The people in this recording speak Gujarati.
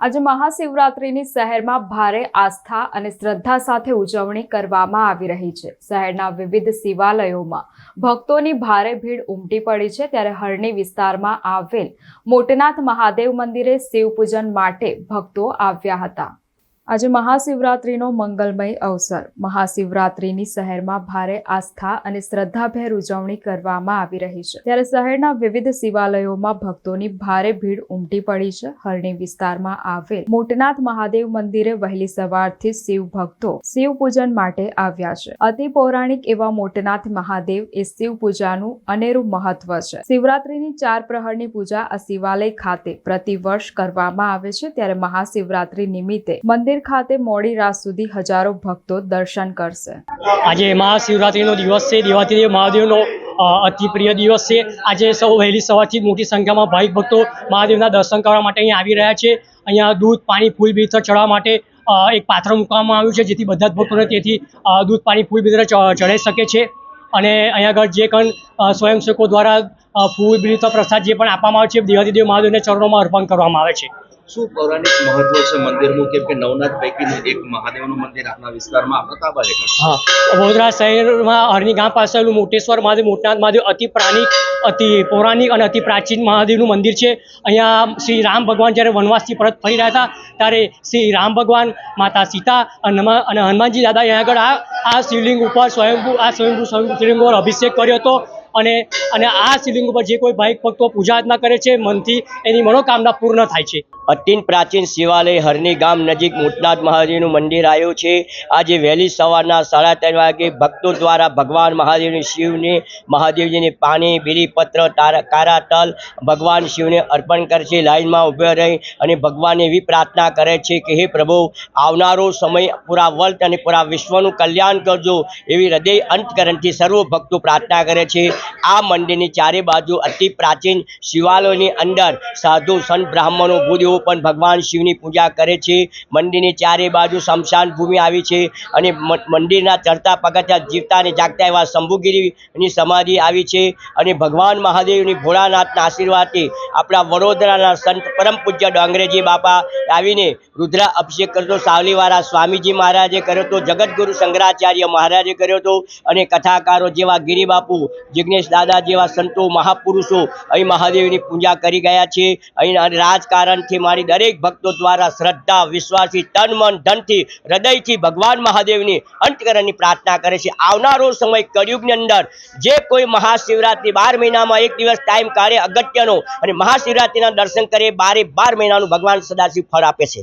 આજે મહાશિવરાત્રિની શહેરમાં ભારે આસ્થા અને શ્રદ્ધા સાથે ઉજવણી કરવામાં આવી રહી છે. શહેરના વિવિધ શિવાલયોમાં ભક્તોની ભારે ભીડ ઉમટી પડી છે ત્યારે હરણી વિસ્તારમાં આવેલ મોટનાથ મહાદેવ મંદિરે શિવપૂજન માટે ભક્તો આવ્યા હતા. આજે મહાશિવરાત્રિનો મંગલમય અવસર. મહાશિવરાત્રિની શહેરમાં ભારે આસ્થા અને શ્રદ્ધાભેર ઉજવણી કરવામાં આવી રહી છે. ત્યારે શહેરના વિવિધ શિવાલયોમાં ભક્તોની ભારે ભીડ ઉમટી પડી છે. હરણી વિસ્તારમાં આવેલ મોટનાથ મહાદેવ મંદિરે વહેલી સવારથી શિવ ભક્તો શિવ પૂજન માટે આવ્યા છે. અતિ પૌરાણિક એવા મોટનાથ મહાદેવ એ શિવ પૂજાનું અનેરું મહત્વ છે. શિવરાત્રિની ચાર પ્રહરની પૂજા આ શિવાલય ખાતે પ્રતિ વર્ષ કરવામાં આવે છે. ત્યારે મહાશિવરાત્રિ નિમિત્તે મંદિર ખાતે મોડી રાત સુધી હજારો ભક્તો દર્શન કરશે. આજે મહાશિવરાત્રિનો દિવસ છે દેવાથી મહાદેવનો અતિ પ્રિય દિવસ છે. આજે સૌ વહેલી સવારથી મોટી સંખ્યામાં ભાવિક ભક્તો મહાદેવના દર્શન કરવા માટે અહીંયા આવી રહ્યા છે. અહીંયા દૂધ પાણી ફૂલ બીતર ચડાવવા માટે એક પાત્ર મૂકવામાં આવ્યું છે જેથી બધા જ ભક્તોને તેથી દૂધ પાણી ફૂલ બીતર ચડાઈ શકે છે. અને અહીંયા આગળ જે અ, સ્વયંસેવકો દ્વારા ફૂલ બીતર પ્રસાદ જે પણ આપવામાં આવે છે દેવાતીદેવ મહાદેવને ચરણોમાં અર્પણ કરવામાં આવે છે. શું પૌરાણિક મહત્વ છે મંદિરનું? કેમ કે નવનાથ પૈકીનું એક મહાદેવનું મંદિર આપણા વિસ્તારમાં આપણા તાબા હા, વડોદરા શહેરમાં હરણી ગામ પાસે આવેલું મોટેશ્વર મહાદેવ, મોટનાથ મહાદેવ અતિ પ્રાણિક, અતિ પૌરાણિક અને અતિ પ્રાચીન મહાદેવનું મંદિર છે. અહીંયા શ્રી રામ ભગવાન જ્યારે વનવાસથી પરત ફરી રહ્યા હતા, ત્યારે શ્રી રામ ભગવાન, માતા સીતા અને હનુમાનજી દાદા અહીંયા આગળ આ આ શિવલિંગ ઉપર સ્વયંભૂ, આ સ્વયંભૂ સ્વયંભૂ શિવલિંગ ઉપર અભિષેક કર્યો હતો. અને અને આ શિવલિંગ ઉપર જે કોઈ ભાઈ ભક્તો પૂજા અર્ચના કરે છે, મનથી એની મનોકામના પૂર્ણ થાય છે. અત્યંત પ્રાચીન શિવાલય હરની ગામ નજીક મોટનાથ મહાદેવનું મંદિર આવ્યું છે. આજે વહેલી સવારના સાડા ત્રણ વાગે ભક્તો દ્વારા ભગવાન મહાદેવની શિવને, મહાદેવજીને પાણી, બીલીપત્ર, તારા કારા તલ ભગવાન શિવને અર્પણ કરે છે લાઈનમાં ઊભા રહી અને ભગવાનને એવી પ્રાર્થના કરે છે કે, હે પ્રભુ, આવનારો સમય પૂરા વર્લ્ડ અને પૂરા વિશ્વનું કલ્યાણ કરજો. એવી હૃદય અંતકરણથી સર્વ ભક્તો પ્રાર્થના કરે છે. આ મંદિરની ચારે બાજુ અતિ પ્રાચીન શિવાલયોની અંદર સાધુ, સંત, બ્રાહ્મણો ભૂદેવો પણ ભગવાન શિવની પૂજા કરે છે. મંદિરની ચારે બાજુ શમશાન ભૂમિ આવી છે અને મંદિરના ચડતા પગથિયા જીવતા અને જાગતા એવા શંભુગીરીની સમાધિ આવી છે અને ભગવાન મહાદેવની ભોળાનાથના આશીર્વાદથી આપણા વડોદરાના સંત પરમ પૂજ્ય ડાંગરેજી બાપા આવીને રુદ્ર અભિષેક કરતો, સાવલીવાળા સ્વામીજી મહારાજે કર્યો હતો જગતગુરુ શંકરાચાર્ય મહારાજે કર્યો હતો અને કથાકારો જેવા ગિરિબાપુ જિજ્ઞેશ દાદા જેવા સંતો, મહાપુરુષો અહીં મહાદેવની પૂજા કરી ગયા છે. અહીં રાજકારણથી મારી દરેક ભક્તો દ્વારા શ્રદ્ધા, વિશ્વાસી, તન, મન, ધનથી, હૃદયથી ભગવાન મહાદેવની અંતકરણની પ્રાર્થના કરે છે. આવનારો સમય કળિયુગની અંદર જે કોઈ મહાશિવરાત્રિ બાર મહિનામાં એક દિવસ ટાઈમ કાઢે અગત્યનો અને મહાશિવરાત્રિના દર્શન કરે બારે બાર મહિનાનું ભગવાન સદાશિવ ફળ આપે છે.